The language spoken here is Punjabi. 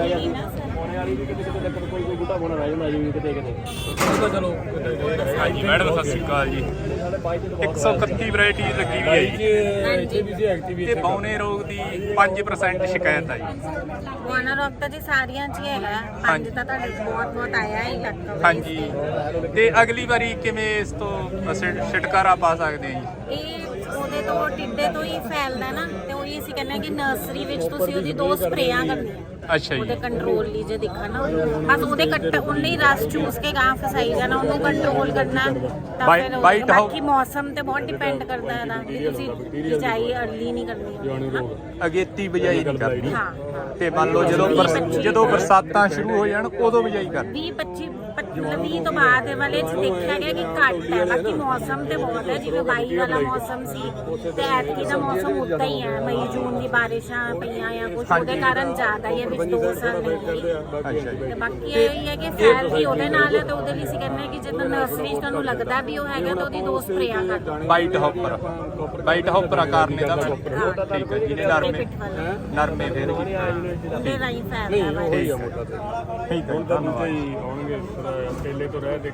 ਰਹਿ ਨਹੀਂ ਗਿਆ ਨਾ ਸਰ ਹੋਣੇ ਵਾਲੀ ਵੀ ਕਿਤੇ ਕਿਤੇ ਤੱਕ ਕੋਈ ਕੋਈ ਬੂਟਾ ਬਣਾ ਰਹਿ ਜਾਂਦਾ ਜੀ ਕਿਤੇ ਕਿਤੇ। ਚਲੋ ਮੈਡਮ ਸਤਿ ਸ਼੍ਰੀ ਅਕਾਲ ਜੀ। 131 ਵੈਰਾਈਟੀ ਲੱਗੀ ਵੀ ਹੈ। ਜੀ ਇੱਥੇ ਵੀ ਸੀ ਐਕਟਿਵ ਤੇ ਬੌਨੇ ਰੋਗ ਦੀ 5% ਸ਼ਿਕਾਇਤ ਆ ਜੀ ਮੋਨਾ ਰੋਗ ਤਾਂ ਜੀ ਸਾਰੀਆਂ ਚ ਹੀ ਹੈਗਾ। ਪੰਜ ਤਾਂ ਤੁਹਾਡੇ ਬਹੁਤ ਬਹੁਤ ਆਇਆ ਹੀ ਲੱਗਦਾ ਹਾਂਜੀ। ਤੇ। ਅਗਲੀ ਵਾਰੀ ਕਿਵੇਂ ਇਸ ਤੋਂ ਅਸੀਂ ਛੁਟਕਾਰਾ ਪਾ ਸਕਦੇ ਹਾਂ ਜੀ? ਇਹ ਉਹਦੇ ਤੋਂ ਟਿੱਡੇ ਤੋਂ ਹੀ ਫੈਲਦਾ ਨਾ ਤੇ ਉਹੀ ਅਸੀਂ ਕਹਿੰਦੇ ਕਿ ਨਰਸਰੀ ਵਿੱਚ ਤੁਸੀਂ ਉਹਦੀ ਦੋ ਸਪਰੇਆਂ ਕਰਨੀਆਂ। ਅੱਛਾ ਜੀ। ਉਹਦੇ ਕੰਟਰੋਲ ਲਈ ਜੇ ਦਿਖਣਾ ਬਸ ਉਹਦੇ ਕੱਟ ਉਹਨੇ ਹੀ ਰਸ ਚੂਸ ਕੇ ਗਾਂ ਫਸਾਈ ਜਾਣਾ ਉਹਨੂੰ ਕੰਟਰੋਲ ਕਰਨਾ ਤਾਂ ਫਿਰ ਉਹ- bite ਬਾਕੀ ਮੌਸਮ ਤੇ ਬਹੁਤ ਡਿਪੈਂਡ ਕਰਦਾ ਹੈ ਨਾ ਕਿ ਤੁਸੀਂ ਬਿਜਾਈ ਅਰਲੀ ਨਹੀਂ ਕਰਨੀ ਹੈ। ਅਗੇਤੀ ਬਜਾਈ ਨਹੀਂ ਕਰਨੀ। ਹਾਂ। ਤੇ ਮੰਨ ਲਓ ਜਦੋਂ ਬਰਸ- ਜਦੋਂ ਬਰਸਾਤਾਂ ਸ਼ੁਰੂ ਹੋ ਜਾਣ ਉਦੋਂ ਬਜਾਈ ਕਰਨੀ 20 25 ਮਤਲਬ 20 ਤੋਂ ਬਾਅਦ ਵਾਲੇ ਚ ਦੇਖਿਆ ਗਿਆ ਕਿ ਘੱਟ ਹੈ। ਬਾਕੀ ਮੌਸਮ ਤੇ ਬਹੁਤ ਹੈ ਜਿਵੇਂ ਬਾਈ ਵਾਲਾ ਮੌਸਮ ਸੀ ਤੇ ਐਤਕੀ ਦਾ ਮੌਸਮ ਉਦਾਂ ਹੀ ਹੈ। ਮਈ ਜੂਨ ਦੀ ਬਾਰਿਸ਼ਾਂ ਪਈਆਂ ਜਾਂ ਕੁਝ ਉਹਦੇ ਕਾਰਨ ਜ਼ਿਆਦਾ ਹੀ ਹੈ ਵਿੱਚ ਦੋ ਸਾਲ ਨਹੀਂ ਹੋਈ ਅੱਛਾ ਜੀ। ਤੇ ਬਾਕੀ ਇਹ ਹੀ ਹੈ ਕਿ ਫੈਲ ਵੀ ਉਹਦੇ ਨਾਲ ਹੈ ਤੇ ਉਹਦੇ ਲਈ ਅਸੀਂ ਕਹਿੰਦੇ ਕਿ ਜਦੋਂ ਨਰਸਰੀ 'ਚ ਤੁਹਾਨੂੰ ਲੱਗਦਾ ਵੀ ਉਹ ਹੈਗਾ ਤਾਂ ਉਹਦੀ ਦੋ ਸਪਰੇਆਂ ਕਰ ਦਿਓ। ਵਾਈਟ ਹੌਪਰ ਵਾਈਟ ਹੌਪਰ ਆਕਾਰ ਨੇ ਦਾ ਠੀਕ ਹੈ ਜਿਹਨੇ ਨਰਮੇ ਪਿੱਠ ਵਾਲਾ। ਨਰਮੇ ਫਿਰ ਜੀ ਉਹਦੇ ਰਾਹੀਂ ਫੈਲਦਾ ਵਾਇਰਸ ਠੀਕ ਹੈ ਹੁਣ ਤਾਂ ਦੂਜੇ ਹੀ ਆਉਣਗੇ ਫਿਰ ਪਹਿਲੇ ਤੋਂ ਰਹਿ ਦੇ